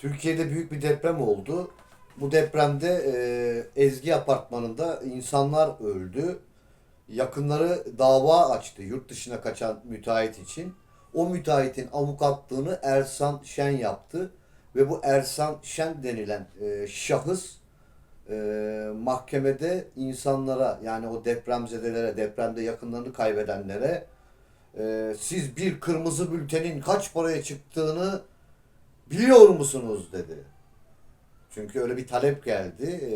Türkiye'de büyük bir deprem oldu. Bu depremde e, Ezgi apartmanında insanlar öldü. Yakınları dava açtı yurt dışına kaçan müteahhit için. O müteahhitin avukatlığını Ersan Şen yaptı. Ve bu Ersan Şen denilen e, şahıs e, mahkemede insanlara yani o depremzedelere, depremde yakınlarını kaybedenlere e, siz bir kırmızı bültenin kaç paraya çıktığını biliyor musunuz dedi. Çünkü öyle bir talep geldi e,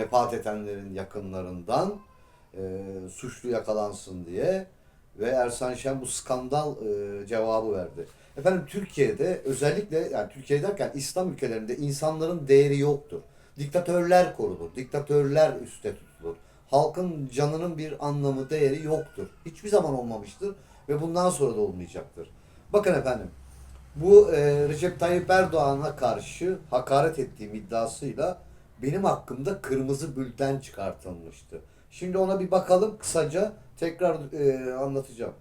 vefat edenlerin yakınlarından e, suçlu yakalansın diye ve Ersan Şen bu skandal e, cevabı verdi. Efendim Türkiye'de özellikle yani Türkiye derken İslam ülkelerinde insanların değeri yoktur. Diktatörler korunur, diktatörler üste tutulur. Halkın canının bir anlamı, değeri yoktur. Hiçbir zaman olmamıştır ve bundan sonra da olmayacaktır. Bakın efendim, bu e, Recep Tayyip Erdoğan'a karşı hakaret ettiğim iddiasıyla benim hakkımda kırmızı bülten çıkartılmıştı. Şimdi ona bir bakalım kısaca tekrar e, anlatacağım.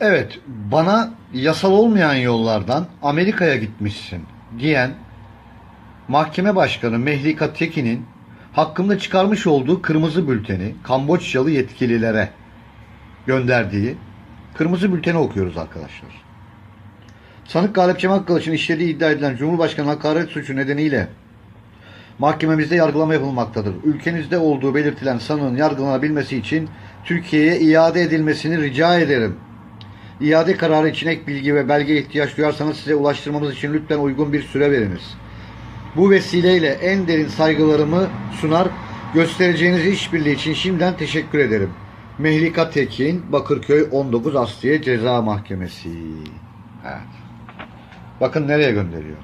Evet, bana yasal olmayan yollardan Amerika'ya gitmişsin diyen mahkeme başkanı Mehlika Tekin'in hakkında çıkarmış olduğu kırmızı bülteni Kamboçyalı yetkililere gönderdiği kırmızı bülteni okuyoruz arkadaşlar. Sanık Galip Cemal Kılıç'ın işlediği iddia edilen Cumhurbaşkanı hakaret suçu nedeniyle mahkememizde yargılama yapılmaktadır. Ülkenizde olduğu belirtilen sanığın yargılanabilmesi için Türkiye'ye iade edilmesini rica ederim. İade kararı için ek bilgi ve belge ihtiyaç duyarsanız size ulaştırmamız için lütfen uygun bir süre veriniz. Bu vesileyle en derin saygılarımı sunar, göstereceğiniz işbirliği için şimdiden teşekkür ederim. Mehlika Tekin, Bakırköy 19 Asliye Ceza Mahkemesi. Evet. Bakın nereye gönderiyor.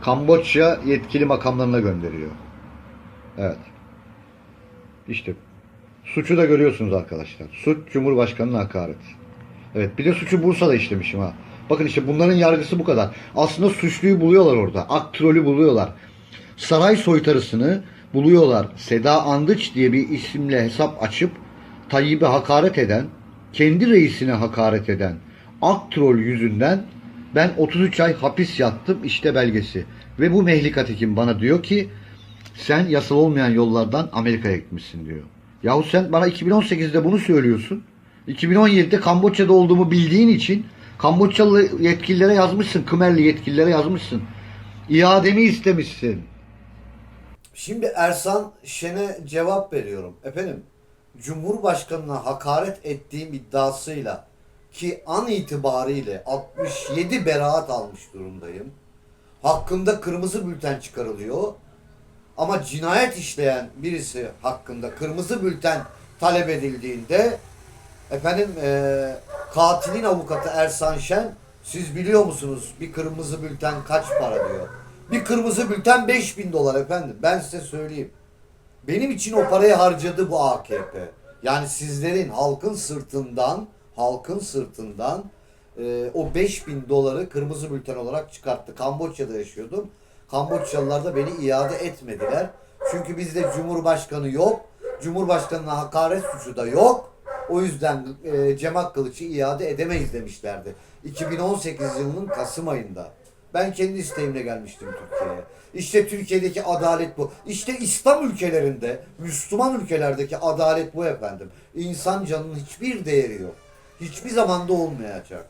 Kamboçya yetkili makamlarına gönderiyor. Evet. İşte Suçu da görüyorsunuz arkadaşlar. Suç Cumhurbaşkanı'na hakaret. Evet bir de suçu Bursa'da işlemişim ha. Bakın işte bunların yargısı bu kadar. Aslında suçluyu buluyorlar orada. Aktrolü buluyorlar. Saray soytarısını buluyorlar. Seda Andıç diye bir isimle hesap açıp Tayyip'e hakaret eden, kendi reisine hakaret eden Aktrol yüzünden ben 33 ay hapis yattım işte belgesi. Ve bu Mehlika Tekin bana diyor ki sen yasal olmayan yollardan Amerika'ya gitmişsin diyor. Yahu sen bana 2018'de bunu söylüyorsun. 2017'de Kamboçya'da olduğumu bildiğin için Kamboçyalı yetkililere yazmışsın. Kımerli yetkililere yazmışsın. İademi istemişsin. Şimdi Ersan Şen'e cevap veriyorum. Efendim Cumhurbaşkanına hakaret ettiğim iddiasıyla ki an itibariyle 67 beraat almış durumdayım. Hakkında kırmızı bülten çıkarılıyor. Ama cinayet işleyen birisi hakkında kırmızı bülten talep edildiğinde efendim eee, katilin avukatı Ersan Şen siz biliyor musunuz bir kırmızı bülten kaç para diyor. Bir kırmızı bülten 5000 dolar efendim. Ben size söyleyeyim. Benim için o parayı harcadı bu AKP. Yani sizlerin halkın sırtından, halkın sırtından e, o 5000 doları kırmızı bülten olarak çıkarttı. Kamboçya'da yaşıyordum. Kamboçyalılar da beni iade etmediler. Çünkü bizde Cumhurbaşkanı yok. Cumhurbaşkanına hakaret suçu da yok. O yüzden e, Cemal Kılıç'ı iade edemeyiz demişlerdi. 2018 yılının Kasım ayında. Ben kendi isteğimle gelmiştim Türkiye'ye. İşte Türkiye'deki adalet bu. İşte İslam ülkelerinde, Müslüman ülkelerdeki adalet bu efendim. İnsan canının hiçbir değeri yok. Hiçbir zamanda olmayacak.